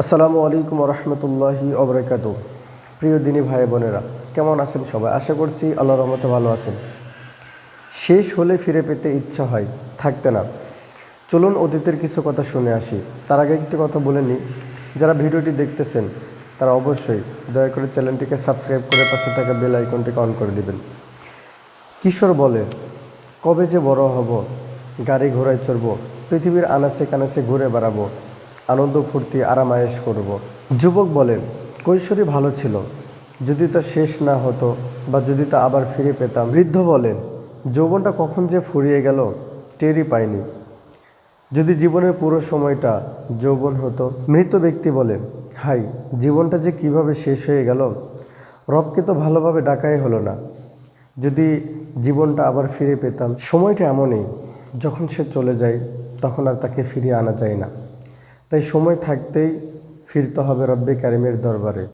আসসালামু আলাইকুম রহমতুল্লাহি অবরাকাত প্রিয় দিনী ভাই বোনেরা, কেমন আছেন সবাই? আশা করছি আল্লাহ রহমতে ভালো আছেন। শেষ হলে ফিরে পেতে ইচ্ছা হয়, থাকতে না। চলুন অতীতের কিছু কথা শুনে আসি। তার আগে একটি কথা বলে নিই। যারা ভিডিওটি দেখতেছেন, তারা অবশ্যই দয়া করে চ্যানেলটিকে সাবস্ক্রাইব করে পাশে থাকা বেল আইকনটিকে অন করে দিবেন। কিশোর বলে, কবে যে বড় হব, গাড়ি ঘোড়ায় চড়ব, পৃথিবীর আনাসে কানাসে ঘুরে বেড়াবো আনন্দ, ফুর্তি, আরামায়েশ করব। যুবক বলেন, কৈশোরী ভালো ছিল। যদি তা শেষ না হতো বা যদি তা আবার ফিরে পেতাম। বৃদ্ধ বলেন, যৌবনটা কখন যে ফুরিয়ে গেল, টেরই পাইনি। যদি জীবনের পুরো সময়টা যৌবন হতো। মৃত ব্যক্তি বলেন, হাই, জীবনটা যে কীভাবে শেষ হয়ে গেল, রবকে তো ভালোভাবে ডাকাই হলো না। যদি জীবনটা আবার ফিরে পেতাম। সময়টা এমনই, যখন সে চলে যায়, তখন আর তাকে ফিরিয়ে আনা যায় না। তাই সময় থাকতেই ফিরতে হবে রব্বে কারিমের দরবারে।